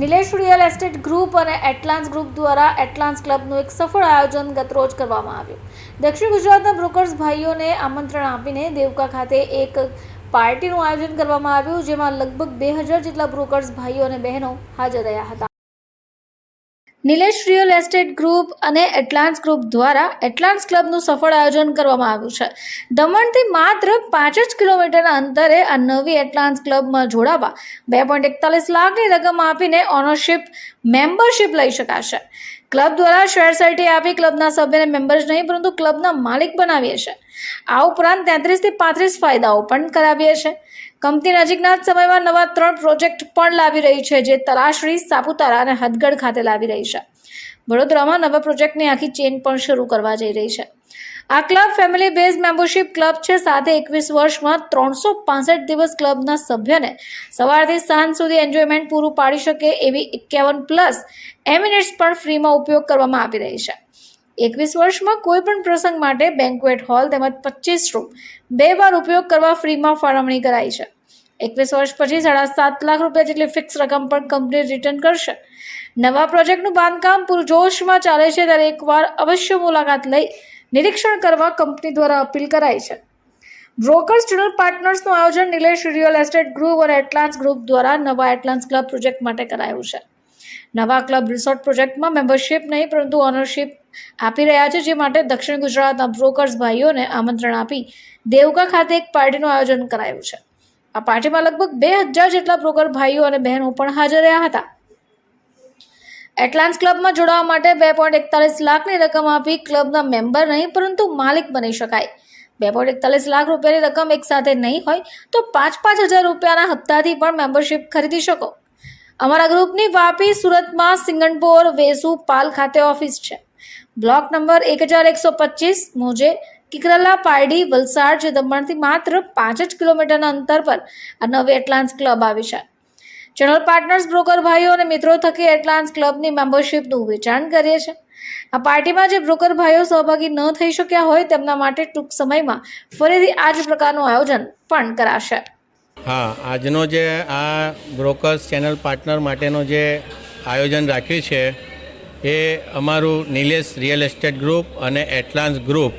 Nilesh real estate group અને એટલાન્સ group દ્વારા એટલાન્સ ક્લબનું એક સફળ આયોજન ગતરોજ કરવામાં આવ્યું. દક્ષિણ ગુજરાતના બ્રોકર્સ ભાઈઓને આમંત્રણ આપીને દેવકા ખાતે એક પાર્ટીનું આયોજન કરવામાં આવ્યું, જેમાં લગભગ બે હજાર જેટલા બ્રોકર્સ ભાઈઓ અને બહેનો હાજર રહ્યા હતા. નિલેશ રિયલ એસ્ટેટ ગ્રુપ અને એટલાન્સ ગ્રુપ દ્વારા એટલાન્સ ક્લબનું સફળ આયોજન કરવામાં આવ્યું છે. દમણથી માત્ર પાંચ જ કિલોમીટરના અંતરે આ નવી એટલાન્સ ક્લબમાં જોડાવા બે પોઈન્ટ એકતાલીસ લાખની રકમ આપીને ઓનરશિપ મેમ્બરશિપ લઈ શકાશે. ક્લબ દ્વારા શેર સર્ટી આપી ક્લબના સભ્યને મેમ્બર્સ નહીં, પરંતુ ક્લબના માલિક બનાવીએ છે આ ઉપરાંત તેત્રીસથી પાંત્રીસ ફાયદાઓ પણ કરાવીએ છે કંપની નજીકના જ સમયમાં નવા ત્રણ પ્રોજેક્ટ પણ લાવી રહી છે, જે તલાશરી, સાપુતારા અને હદગઢ ખાતે લાવી રહી છે. વડોદરામાં નવા પ્રોજેક્ટની આખી ચેન પણ શરૂ કરવા જઈ રહી છે. આ club family base membership club છે, સાથે એકવીસ વર્ષમાં ત્રણસો પાસઠ દિવસ ક્લબના સભ્યને સવારથી સાંજ સુધી એન્જોયમેન્ટ પૂરું પાડી શકે એવી એકાવન પ્લસ એમિનેટ્સ પણ ફ્રીમાં ઉપયોગ કરવામાં આવી રહી છે. એકવીસ વર્ષમાં કોઈ પણ પ્રસંગ માટે બેન્ક્વેટ હોલ તેમજ પચીસ રૂમ બે વાર ઉપયોગ કરવા ફ્રીમાં ફાળવણી કરાઈ છે. એકવીસ વર્ષ પછી સાડા સાત લાખ રૂપિયા જેટલી ફિક્સ રકમ પણ કંપની રિટર્ન કરશે. નવા પ્રોજેક્ટનું બાંધકામ પૂરજોશમાં ચાલે છે ત્યારે એકવાર અવશ્ય મુલાકાત લઈ નિરીક્ષણ કરવા કંપની દ્વારા અપીલ કરાઈ છે. બ્રોકર્સ ચેનલ પાર્ટનર્સનું આયોજન નિલેશ રિયલ એસ્ટેટ ગ્રુપ અને એટલાન્સ ગ્રુપ દ્વારા નવા એટલાન્સ ક્લબ પ્રોજેક્ટ માટે કરાયું છે. નવા ક્લબ રિસોર્ટ પ્રોજેક્ટમાં મેમ્બરશિપ નહીં, પરંતુ ઓનરશિપ આપી રહ્યા છે, જે માટે દક્ષિણ ગુજરાતના બ્રોકર્સ ભાઈઓને આમંત્રણ આપી દેવકા ખાતે એક પાર્ટીનું આયોજન કરાયું છે. આ પાર્ટીમાં લગભગ બે હજાર જેટલા બ્રોકર ભાઈઓ અને બહેનો પણ હાજર રહ્યા હતા. એટલાન્સ ક્લબમાં જોડાવા માટે બે પોઈન્ટ એકતાલીસ લાખની રકમ આપી ક્લબના મેમ્બર નહીં, પરંતુ માલિક બની શકાય. બે પોઈન્ટ એકતાલીસ લાખ રૂપિયાની રકમ એકસાથે નહીં હોય, તો પાંચ પાંચ હજાર રૂપિયાના હપ્તાથી પણ મેમ્બરશિપ ખરીદી શકો. અમારા ગ્રુપની વાપી સુરતમાં સિંગણપોર વેસુ પાલ ખાતે ઓફિસ છે. બ્લોક નંબર એક હજાર એકસો પચીસ મોજે કિકરલા પારડી વલસાડ જે દમણથી માત્ર પાંચ જ કિલોમીટરના અંતર પર આ નવી એટલાન્સ ક્લબ આવી છે. ચેનલ પાર્ટનર્સ બ્રોકર ભાઈઓ અને મિત્રો થકી એટલાન્સ ક્લબની મેમ્બરશિપનું વેચાણ કરીએ છીએ. આ પાર્ટીમાં જે બ્રોકર ભાઈઓ સહભાગી ન થઈ શક્યા હોય તેમના માટે ટૂંક સમયમાં ફરીથી આ જ પ્રકારનું આયોજન પણ કરાશે. હા, આજનો જે આ બ્રોકર્સ ચેનલ પાર્ટનર માટેનો જે આયોજન રાખ્યું છે એ અમારું નિલેશ રિયલ એસ્ટેટ ગ્રુપ અને એટલાન્સ ગ્રુપ,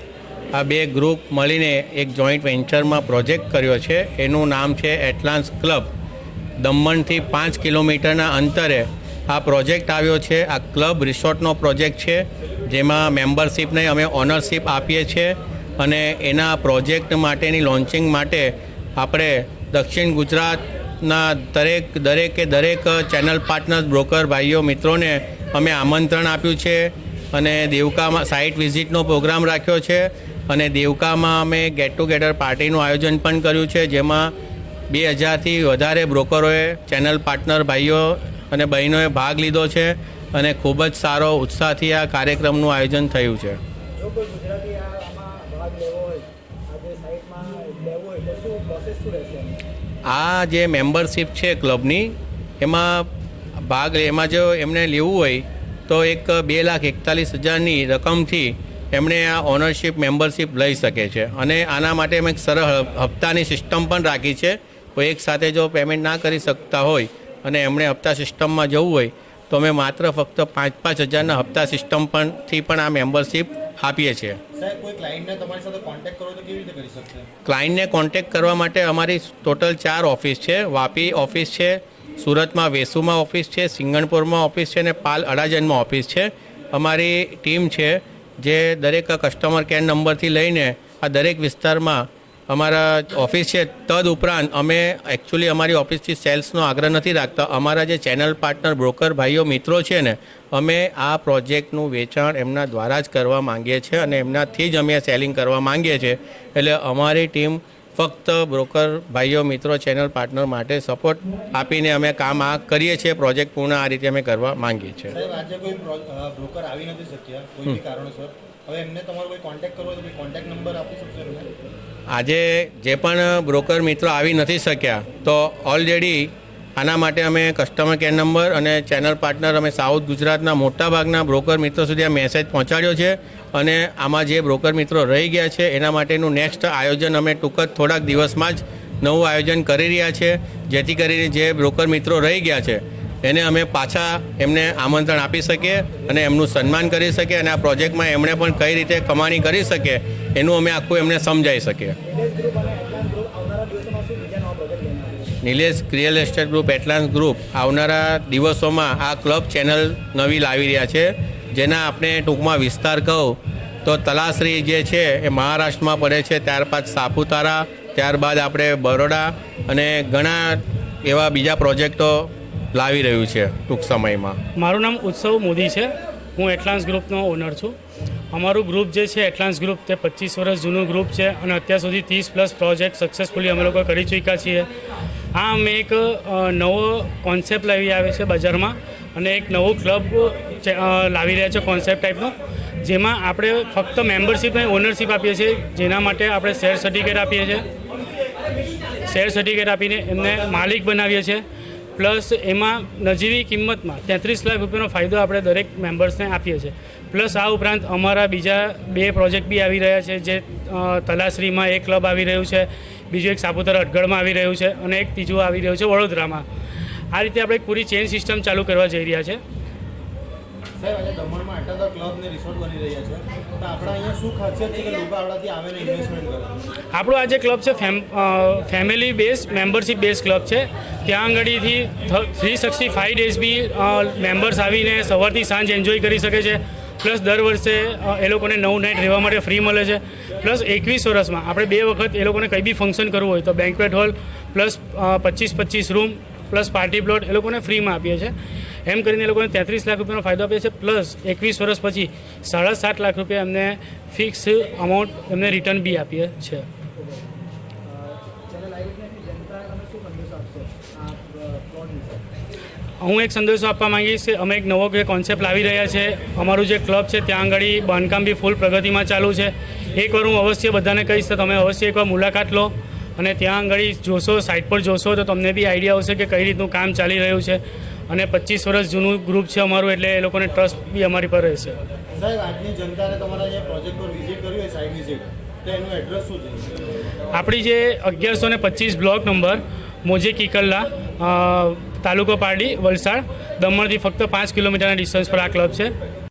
આ બે ગ્રુપ મળીને એક જોઈન્ટ વેન્ચરમાં પ્રોજેક્ટ કર્યો છે. એનું નામ છે એટલાન્સ ક્લબ. દમણથી પાંચ કિલોમીટરના અંતરે આ પ્રોજેક્ટ આવ્યો છે. આ ક્લબ રિસોર્ટનો પ્રોજેક્ટ છે, જેમાં મેમ્બરશિપને અમે ઓનરશિપ આપીએ છીએ અને એના પ્રોજેક્ટ માટેની લોન્ચિંગ માટે આપણે દક્ષિણ ગુજરાતના દરેક, દરેકે દરેક ચેનલ પાર્ટનર્સ, બ્રોકર, ભાઈઓ, મિત્રોને અમે આમંત્રણ આપ્યું છે અને દેવકામાં સાઇટ વિઝિટનો પ્રોગ્રામ રાખ્યો છે અને દેવકામાં અમે ગેટ ટુગેધર પાર્ટીનું આયોજન પણ કર્યું છે જેમાં બે હજારથી વધારે બ્રોકરોએ ચેનલ પાર્ટનર ભાઈઓ અને બહેનોએ ભાગ લીધો છે અને ખૂબ જ સારો ઉત્સાહથી આ કાર્યક્રમનું આયોજન થયું છે? આ જે મેમ્બરશિપ છે ક્લબની એમાં ભાગ એમાં જો એમને લેવું હોય તો એક બે લાખ એકતાલીસ હજારની રકમથી એમણે આ ઓનરશિપ મેમ્બરશીપ લઈ શકે છે. અને આના માટે અમે એક સરળ હપ્તાની સિસ્ટમ પણ રાખી છે. કોઈ એક સાથે જો પેમેન્ટ ના કરી શકતા હોય અને એમણે હપ્તા સિસ્ટમમાં જવું હોય તો અમે માત્ર ફક્ત પાંચ પાંચ હજારના હપ્તા સિસ્ટમ પણ થી પણ આ મેમ્બરશિપ આપીએ છીએ. ક્લાયન્ટને કોન્ટેક્ટ કરવા માટે અમારી ટોટલ ચાર ઓફિસ છે. વાપી ઓફિસ છે સુરતમાં વેસુમાં ઓફિસ છે, સિંગણપુરમાં ઓફિસ છે અને પાલ અડાજનમાં ઓફિસ છે. અમારી ટીમ છે જે દરેક કસ્ટમર કેર નંબરથી લઈને આ દરેક વિસ્તારમાં અમારા ઓફિસ છે. તદ ઉપરાંત અમે એકચ્યુઅલી અમારી ઓફિસથી સેલ્સનો આગ્રહ નથી રાખતા. અમારા જે ચેનલ પાર્ટનર, બ્રોકર ભાઈઓ, મિત્રો છે ને, અમે આ પ્રોજેક્ટનું વેચાણ એમના દ્વારા જ કરવા માંગીએ છીએ અને એમનાથી જ અમે સેલિંગ કરવા માંગીએ છીએ. એટલે અમારી ટીમ ફક્ત બ્રોકર ભાઈઓ મિત્રો ચેનલ પાર્ટનર માટે સપોર્ટ આપીને અમે કામ આ કરીએ છીએ પ્રોજેક્ટ પૂર્ણ આ રીતે અમે કરવા માંગીએ છીએ. સાહેબ આજે કોઈ બ્રોકર આવી નથી શક્યા કોઈ કારણોસર. હવે એમને તમારો કોઈ કોન્ટેક્ટ કરવો તો કોન્ટેક્ટ નંબર આપી શકશો આજે જે પણ બ્રોકર મિત્રો આવી નથી શક્યા તો ઓલરેડી આના માટે અમે કસ્ટમર કેર નંબર અને ચેનલ પાર્ટનર અમે સાઉથ ગુજરાતના મોટાભાગના બ્રોકર મિત્રો સુધી આ મેસેજ પહોંચાડ્યો છે અને આમાં જે બ્રોકર મિત્રો રહી ગયા છે, એના માટેનું નેક્સ્ટ આયોજન અમે ટૂંક જ થોડાક દિવસમાં જ નવું આયોજન કરી રહ્યા છે, જેથી કરીને જે બ્રોકર મિત્રો રહી ગયા છે, એને અમે પાછા એમને આમંત્રણ આપી શકીએ અને એમનું સન્માન કરી શકીએ અને આ પ્રોજેક્ટમાં એમણે પણ કઈ રીતે કમાણી કરી શકે, એનું અમે આખું એમને સમજાવી શકીએ. નિલેશ રિયલ એસ્ટેટ ગ્રુપ, એટલાન્સ ગ્રુપ આવનારા દિવસોમાં આ ક્લબ ચેનલ નવી લાવી રહ્યા છે. જેના આપણે ટૂંકમાં વિસ્તાર કહું, તો તલાસરી જે છે એ મહારાષ્ટ્રમાં પડે છે, ત્યારબાદ સાપુતારા, ત્યારબાદ આપણે બરોડા અને ઘણા એવા બીજા પ્રોજેક્ટો લાવી રહ્યું છે ટૂંક સમયમાં. મારું નામ ઉત્સવ મોદી છે. હું એટલાન્સ ગ્રુપનો ઓનર છું. અમારું ગ્રુપ જે છે, એટલાન્સ ગ્રુપ, તે પચીસ વર્ષ જૂનું ગ્રુપ છે અને અત્યાર સુધી ત્રીસ પ્લસ પ્રોજેક્ટ સક્સેસફુલી અમે લોકો કરી ચૂક્યા છીએ. આ અમે એક નવો કોન્સેપ્ટ લાવી આવ્યો છે બજારમાં અને એક નવો ક્લબ લાવી રહ્યા છે કોન્સેપ્ટ ટાઈપનો જેમાં આપણે ફક્ત મેમ્બરશીપ અને ઓનરશીપ આપીએ છીએ, જેના માટે આપણે શેર સર્ટિફિકેટ આપીએ છીએ. શેર સર્ટિફિકેટ આપીને એમને માલિક બનાવીએ છીએ. પ્લસ એમાં નજીવી કિંમતમાં તેત્રીસ લાખ રૂપિયાનો ફાયદો આપણે દરેક મેમ્બર્સને આપીએ છીએ. પ્લસ આ ઉપરાંત અમારા બીજા બે પ્રોજેક્ટ બી આવી રહ્યા છે, જે તલાશ્રીમાં એક ક્લબ આવી રહ્યું છે, બીજું એક સાપુતારા અટગઢમાં આવી રહ્યું છે અને એક ત્રીજું આવી રહ્યું છે વડોદરામાં. આ રીતે આપણે પૂરી ચેન સિસ્ટમ ચાલુ કરવા જઈ રહ્યા છે. સાહેબ, આજે દમણમાં આટલા બધા ક્લબ ને રિસોર્ટ બની રહ્યા છે. તો આપણા અહીંયા શું ખાસિયત છે કે લોકો આપણાથી આવે ને ઇન્વેસ્ટમેન્ટ કરે? આપણો આ જે ક્લબ છે fame family base membership base club છે. ત્યાં આગળથી થ્રી સિક્સટી ફાઇવ ડેઝ બી મેમ્બર્સ આવીને સવારથી સાંજ એન્જોય કરી શકે છે. પ્લસ દર વર્ષે એ લોકોને નવ નાઇટ રહેવા માટે ફ્રી મળે છે. પ્લસ એકવીસ વર્ષમાં આપણે બે વખત એ લોકોને કંઈ બી ફંક્શન કરવું હોય તો બેન્કવેટ હોલ પ્લસ પચીસ પચીસ રૂમ પ્લસ પાર્ટી પ્લોટ એ લોકોને ફ્રીમાં આપીએ છીએ. એમ કરીને એ લોકોને તેત્રીસ લાખ રૂપિયાનો ફાયદો આપે છે, પ્લસ એકવીસ વર્ષ પછી સાડા સાત લાખ રૂપિયા એમને ફિક્સ અમાઉન્ટ એમને રિટર્ન બી આપીએ વિશે હું એક સંદેશો આપવા માંગીશ કે અમે એક નવો જે કોન્સેપ્ટ લાવી રહ્યા છે, અમારું જે ક્લબ છે, ત્યાં આગળ બાંધકામ બી ફૂલ પ્રગતિમાં ચાલુ છે. એકવાર હું અવશ્ય બધાને કહીશ તો તમે અવશ્ય એકવાર મુલાકાત લો અને ત્યાં આગળ જોશો સાઇટ પર જોશો તો તમને બી આઈડિયા આવશે કે કઈ રીતનું કામ ચાલી રહ્યું છે. અને પચીસ વર્ષ જૂનું ગ્રુપ છે અમારું એટલે એ લોકોને ટ્રસ્ટ બી અમારી પર રહેશે. આપણી જે અગિયારસો ને પચીસ બ્લોક નંબર મોજે કિકલ્લા તાલુકો પારડી વલસાડ દમણથી ફક્ત પાંચ કિલોમીટરના ડિસ્ટન્સ પર આ ક્લબ છે.